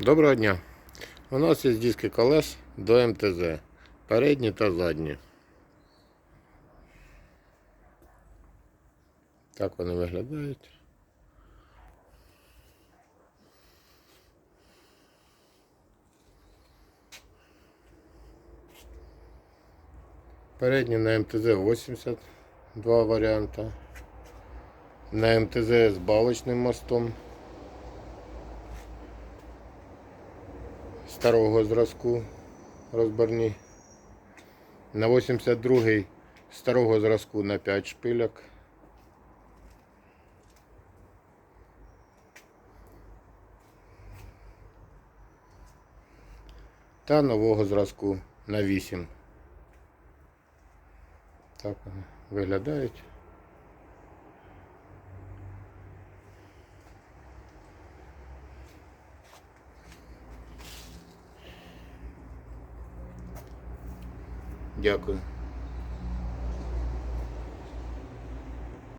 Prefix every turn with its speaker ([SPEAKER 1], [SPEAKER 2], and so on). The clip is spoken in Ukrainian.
[SPEAKER 1] Доброго дня. У нас є диски колес до МТЗ. Передні та задні. Так вони виглядають. Передні на МТЗ 80, два варіанти. На МТЗ з балочним мостом. Старого зразку розборні. На 82-й старого зразку на 5 шпиляк. Та нового зразку на 8. Так вони виглядають. Дякую.